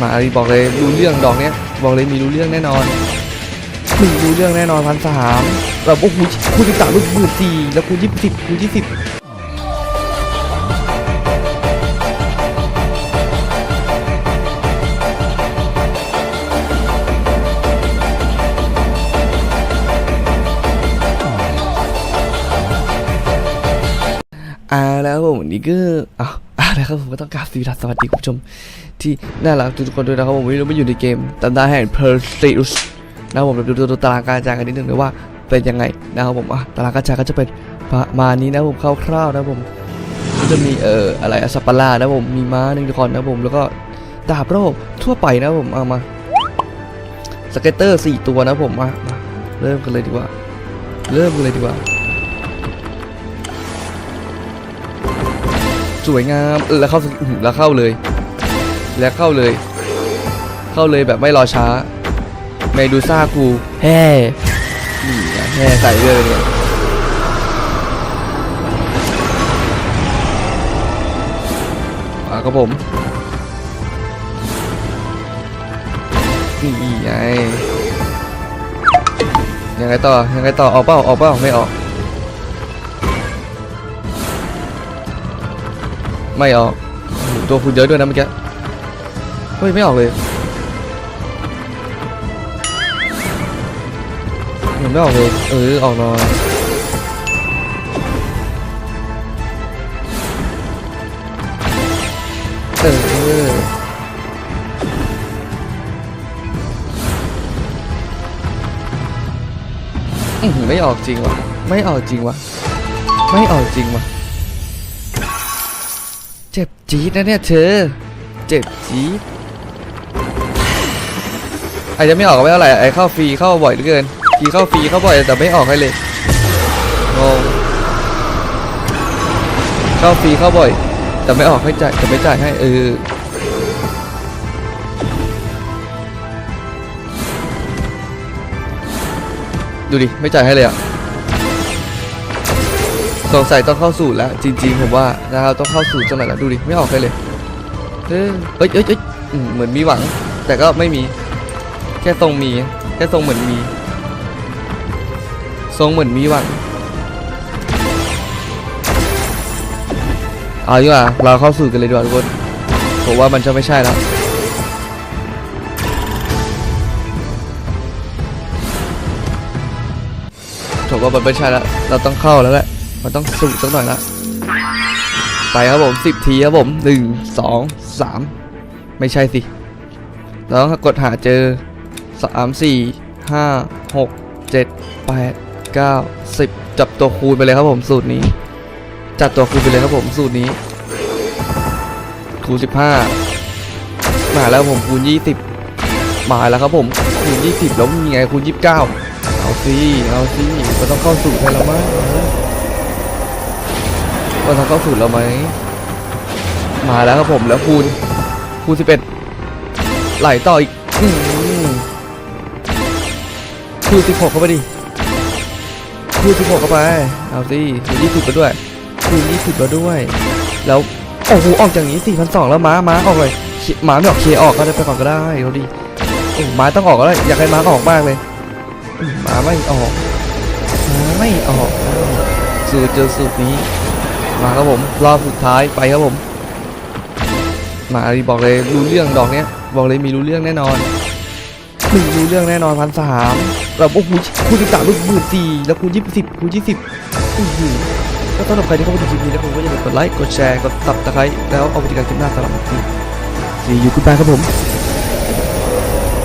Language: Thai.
มาดิบอกเลยรู้เรื่องดอกเนี้ยบอกเลยมีรู้เรื่องแน่นอนมีรู้เรื่องแน่นอนพันสามแบบโอ้โหคูณสิบสามหมื่นสี่แล้วคูณยี่สิบคูณยี่สิบอ่าแล้วผมนนี้ก็อ้าวาแล้วครับผมก็ต้องกราบสวัสดีสวัสดีคุณผู้ชม ที่น่ารักทุกคนด้วยนะครับผมวันนี้เราไม่อยู่ในเกมตำนานแห่ง p e r s e u s นะครับผมเราดูดูตารางการจ่ายกันนิดนึงเลยว่าเป็นยังไงนะครับผมอะตารางการจ่ายก็จะเป็นประมาณนี้นะครับผมคร่าวๆนะครับผมก็จะมีเอ่ออะไรอสปปะรดนะครับผมมีม้าหนึ่งคนนะครับผมแล้วก็ดาบโรบทั่วไปนะครับผมเอามาสเก็ตเตอร์สี่ตัวนะครับผมมามาเริ่มกันเลยดีกว่า เริ่มกันเลยดีกว่า สวยงามเออแล้วเข้าอื้อหือแล้วเข้าเลย แล้วเข้าเลย เข้าเลยแบบไม่รอช้าเมดูซ่ากูแฮ่นี่ไงแฮ่ใส่เลยเนี่ยมาครับผมนี่ไงยังไงต่อยังไงต่อออกเปล่าออกเปล่าไม่ออก ไม่ออกตัวคุณเยอะด้วยนะเมื่อกี้เฮ้ยไม่ออกเลยยังไม่ออกเลยเออออกหนอยเออไม่ออกจริงวะไม่ออกจริงวะไม่ออกจริงวะ เจ็บจี๊ดนะเนี่ยเธอ เจ็บจี๊ดไอจะไม่ออกก็ไม่เท่าไหร่ไอ้เข้าฟรีเข้าบ่อยเหลือเกินฟรีเข้าฟรีเข้าบ่อยแต่ไม่ออกให้เลยงงเข้าฟรีเข้าบ่อย แต่ไม่ออกให้จ่ายแต่ไม่จ่ายให้เออดูดิไม่จ่ายให้เลยอะ สงสัยต้องเข้าสูตรแล้ว จริง ๆ ผมว่านะครับต้องเข้าสูตรจังหน่อยแล้วดูดิไม่ออกให้เลยเออเอ้ยเอ้ยเอ้ยเหมือนมีหวัง แต่ก็ไม่มี แค่ทรงมี แค่ทรงเหมือนมี ทรงเหมือนมีหวังเอาดีกว่าเราเข้าสู่กันเลยดีกว่าทุกคนผมว่ามันจะไม่ใช่แล้วผมว่ามันไม่ใช่แล้ว เราต้องเข้าแล้วแหละ มันต้องสูสักหน่อยละไปครับผมสิบทีครับผมหนึ่งสองสามไม่ใช่สิเราต้องกดหาเจอสามสี่ห้าหกเจ็ดแปดเก้าสิบจับตัวคูณไปเลยครับผมสูตรนี้ จัดตัวคูณไปเลยครับผมสูตรนี้ คูณสิบห้ามาแล้วผมคูณยี่สิบมาแล้วครับผมคูณยี่สิบแล้วมีไงคูณยี่สิบเก้าเอาสิเอาสิก็ต้องเข้าสูตรให้เรามั้ง ก็ต้องเข้าสูตรเราไหม มาแล้วครับผมแล้วคูณคูณสิบเอ็ดไหลต่ออีกคูณสิบหกเข้าไปดิคูณสิบหกเข้าไป เอาสิคูณยี่สิบมาด้วยคูณยี่สิบมาด้วย แล้วโอ้โหออกจากนี้สี่พันสองแล้วม้าม้าออกเลยม้าไม่ออกเคออกก็ได้ไปก่อนก็ได้เอาดิโอ้ม้าต้องออกก็ได้อยากให้ม้าออกมากเลยมม้าไม่ออกม้าไม่ออก สูตรเจอสูตรนี้ มาครับผมรอบสุดท้ายไปครับผม มาบอกเลยรู้เรื่องดอกเนี้ย บอกเลยมีรู้เรื่องแน่นอนมีรู้เรื่องแน่นอนพันสามแบบโอ้โหคูณสิบสามหมื่นสี่แล้วคูณยี่สิบคูณยี่สิบอื้อหือก็สำหรับใครที่เข้ามาดูคลิปนี้นะครับก็อย่าลืมกดไลค์กดแชร์กดตับตะไคร้แล้วเอาไปติดตามคลิปหน้าสำหรับวันนี้ See you goodbye ครับผม